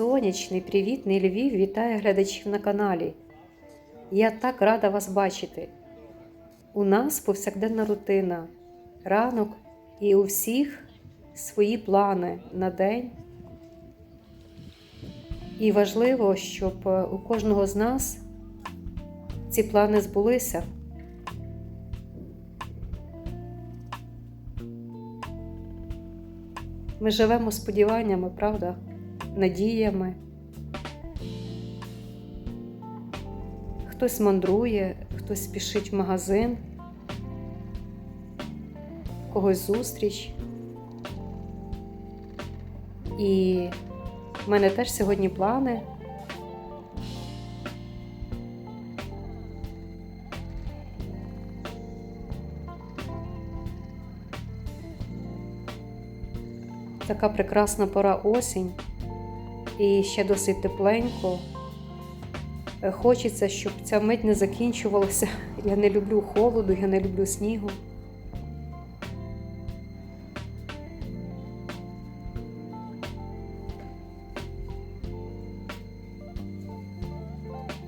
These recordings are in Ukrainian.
сонячний, привітний Львів вітає глядачів на каналі. Я так рада вас бачити. У нас повсякденна рутина, ранок і у всіх свої плани на день. І важливо, щоб е, у кожного з нас ці плани збулися. Ми живемо сподіваннями, правда? Надіями. Хтось мандрує, хтось спішить в магазин, когось зустріч. І в мене теж сьогодні плани. Така прекрасна пора осінь і ще досить тепленько. Е, Хочеться, щоб ця мить не закінчувалася. Я не люблю холоду, я не люблю снігу.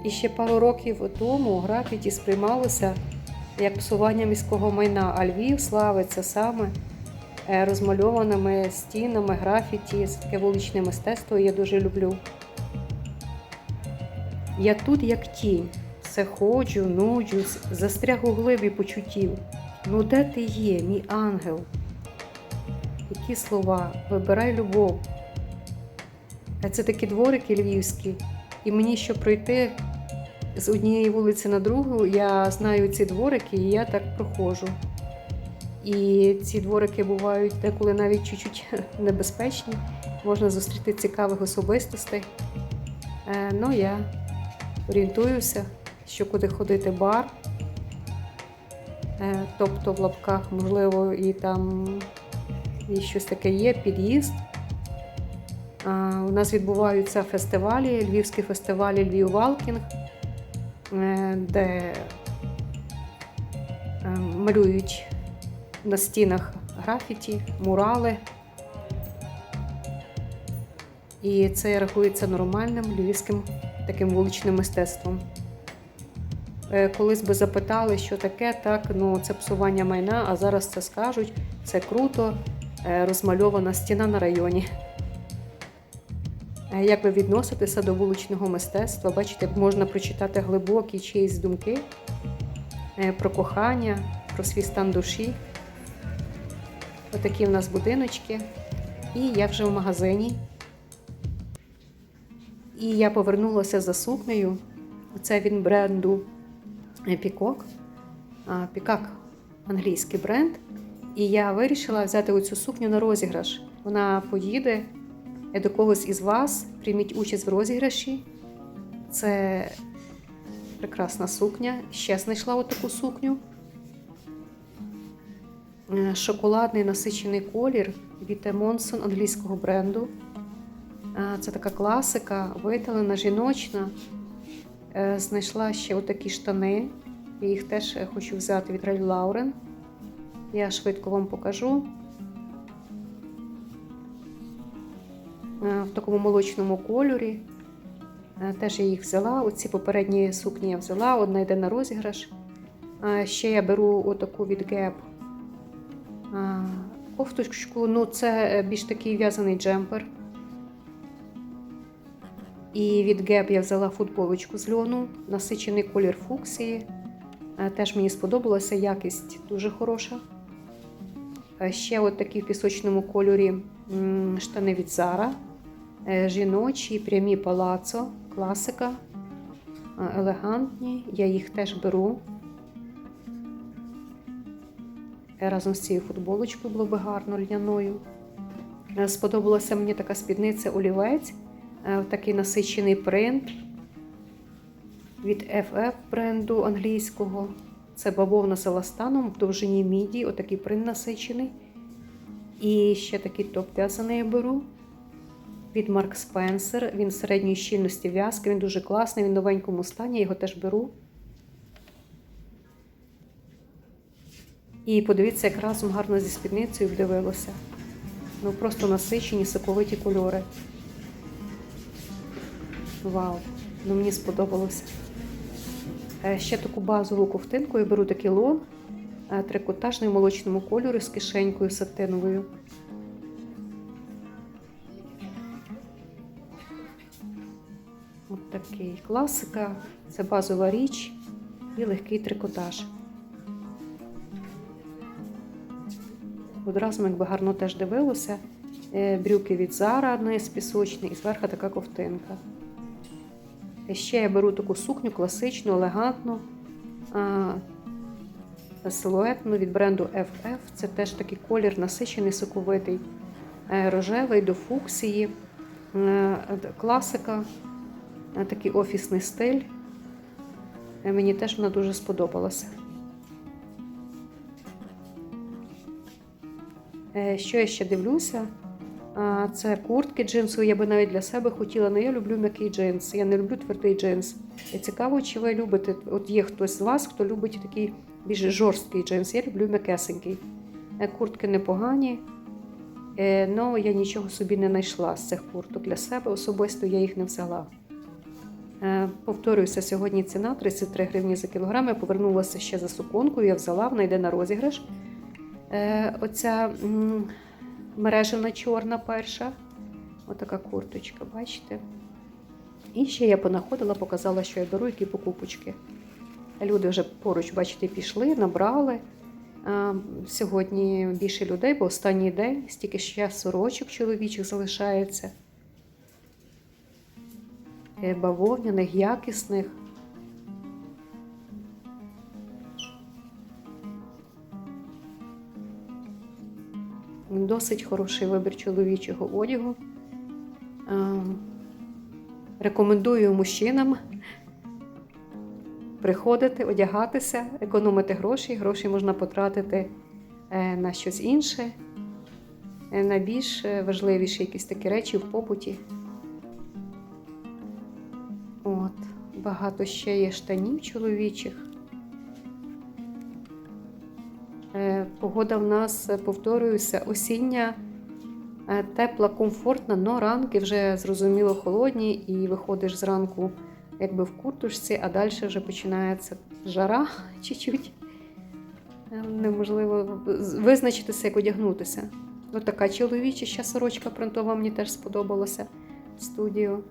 І ще пару років тому графіті сприймалося як псування міського майна, а Львів славиться саме розмальованими стінами, графіті, таке вуличне мистецтво я дуже люблю. Я тут як тінь, все ходжу, нуджусь, застряг у глибі почуттів. Ну де ти є, мій ангел? Які слова, вибирай любов. А Це такі дворики львівські, і мені, щоб пройти з однієї вулиці на другу, я знаю ці дворики, і я так проходжу. І ці дворики бувають деколи навіть чуть-чуть небезпечні. Можна зустріти цікавих особистостей. Е, ну, я орієнтуюся, що куди ходити бар. Е, тобто в лапках, можливо, і там і щось таке є, під'їзд. У нас відбуваються фестивалі, львівські фестивалі Львів Валкінг, е, де малюють на стінах графіті, мурали. І це рахується нормальним львівським таким вуличним мистецтвом. Е, Колись би запитали, що таке, так, ну це псування майна, а зараз це скажуть, це круто, е, розмальована стіна на районі. Е, Як ви відноситеся до вуличного мистецтва? Бачите, можна прочитати глибокі чиїсь думки про кохання, про свій стан душі. Отакі в нас будиночки. І я вже в магазині. І я повернулася за сукнею. Це він бренду Пікок. Пікак англійський бренд. І я вирішила взяти оцю сукню на розіграш. Вона поїде до когось із вас, прийміть участь в розіграші. Це прекрасна сукня. Ще знайшла отаку сукню. Е, Шоколадний насичений колір від Монсон англійського бренду. Е, Це така класика, виталена, жіночна. Е, Знайшла ще отакі штани. Я їх теж хочу взяти від Раль Лаурен. Я швидко вам покажу. В такому молочному кольорі. Теж я їх взяла. Оці попередні сукні я взяла, одна йде на розіграш. Ще я беру отаку від е, кофточку. Ну, це більш такий в'язаний джемпер. І від Gap я взяла футболочку з льону, насичений колір фуксії. Е, Теж мені сподобалася, якість дуже хороша. Е, Ще от такі в пісочному кольорі штани від Zara. Е, Жіночі, прямі палацо, класика, е, елегантні. Я їх теж беру. Разом з цією футболочкою було би гарно льняною. Е, Сподобалася мені така спідниця олівець, е, такий насичений принт від FF бренду англійського. Це бавовна з еластаном в довжині міді, отакий принт насичений. І ще такий топ в'язаний я беру від Mark Spencer. Він середньої щільності в'язки, він дуже класний, він в новенькому стані, я його теж беру. І подивіться, як разом гарно зі спідницею вдивилося. Ну просто насичені, соковиті кольори. Вау, ну мені сподобалося. Е, Ще таку базову ковтинку я беру такий лон, е, трикотажний в молочному кольорі з кишенькою сатиновою. От такий класика, це базова річ і легкий трикотаж. Одразу якби гарно теж дивилося. Е, Брюки від Зара, низ пісочний, і зверху така ковтинка. Е, Ще я беру таку сукню класичну, елегантну, силуетну від бренду FF. Це теж такий колір насичений, соковитий, е, рожевий до фуксії, класика, такий офісний стиль. Мені теж вона дуже сподобалася. Що я ще дивлюся? Це куртки джинсові. Я би навіть для себе хотіла, але я люблю м'який джинс. Я не люблю твердий джинс. І цікаво, чи ви любите. От є хтось з вас, хто любить такий більш жорсткий джинс. Я люблю м'якесенький. Е, Куртки непогані, але я нічого собі не знайшла з цих курток для себе. Особисто я їх не взяла. Е, Повторююся, сьогодні ціна 33 гривні за кілограм. Я повернулася ще за суконкою, я взяла, вона йде на розіграш. Е, Оця м, мережена чорна перша. Отака курточка, бачите? І ще я понаходила, показала, що я беру, які покупочки. Люди вже поруч, бачите, пішли, набрали. Сьогодні більше людей, бо останній день, стільки ще сорочок чоловічих залишається. Е, Бавовняних, якісних. Досить хороший вибір чоловічого одягу. Е, Рекомендую мужчинам приходити, одягатися, економити гроші. Гроші можна потратити е, на щось інше, е, на більш важливіші якісь такі речі в побуті. От, багато ще є штанів чоловічих. Погода в нас, е, повторююся, осіння, е, тепла, комфортна, но ранки вже зрозуміло холодні, і виходиш зранку якби в куртушці, а далі вже починається жара чуть-чуть. Е, Неможливо визначитися, як одягнутися. Ось така чоловіча сорочка принтова мені теж сподобалася в студію.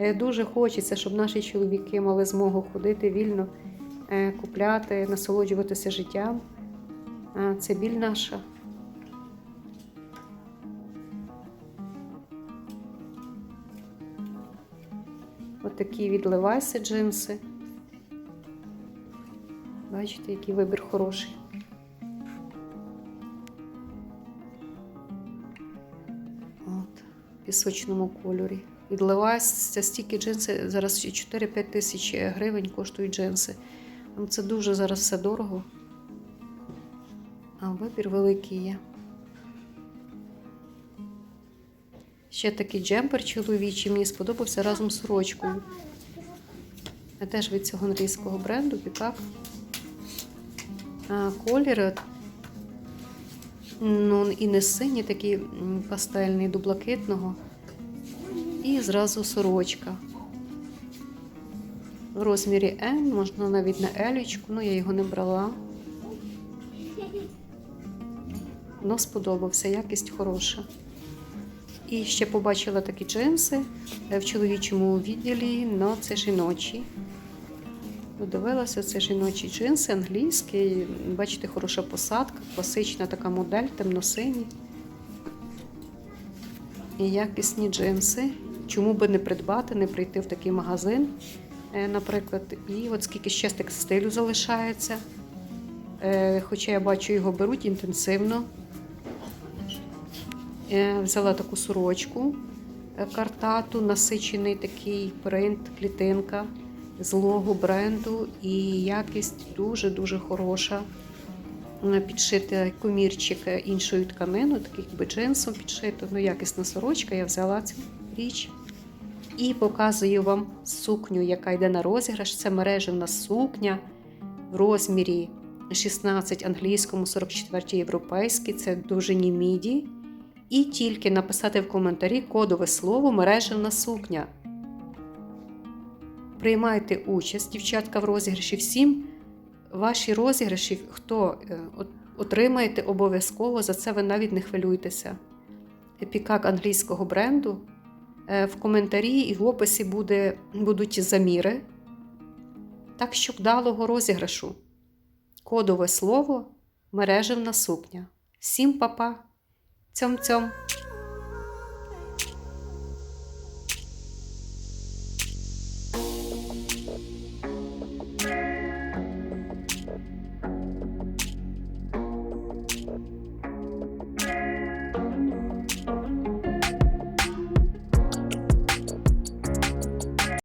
Дуже хочеться, щоб наші чоловіки мали змогу ходити вільно, е, купляти, насолоджуватися життям. Е, Це біль наша. Отакі від Levi's джинси. Бачите, який вибір хороший. От, в пісочному кольорі. Від Levi's це стільки джинси, зараз 4-5 тисяч гривень коштують джинси. Ну, Це дуже зараз все дорого. А вибір великий є. Ще такий джемпер чоловічий, мені сподобався разом з сорочкою. А теж від цього англійського бренду Пікап. А, колір. Ну, і не синій, такий пастельний до блакитного. І зразу сорочка. В розмірі М, можна навіть на елічку, ну я його не брала. Но сподобався, якість хороша. І ще побачила такі джинси е, в чоловічому відділі, але це жіночі. Додивилася, це жіночі джинси, англійські. Бачите, хороша посадка, класична така модель, темно-сині. І якісні джинси. Чому би не придбати, не прийти в такий магазин, е, наприклад. І от скільки ще з текстилю залишається. Е, Хоча я бачу, його беруть інтенсивно. Е, Взяла таку сорочку картату, насичений такий принт, клітинка злого бренду, і якість дуже-дуже хороша. Підшити комірчик іншою тканиною, такий якби джинсом підшито. Ну, якісна сорочка, я взяла цю річ. І показую вам сукню, яка йде на розіграш. Це мережевна сукня в розмірі 16 англійському, 44 європейській. Це дуже міді. і тільки написати в коментарі кодове слово мережевна сукня. Приймайте участь, дівчатка, в розіграші. Всім ваші розіграші, хто е, отримаєте обов'язково, за це ви навіть не хвилюйтеся. Епікак англійського бренду. Е, В коментарі і в описі буде, будуть заміри. Так що вдалого розіграшу. Кодове слово мережевна сукня. Всім па-па! Цьом-цьом!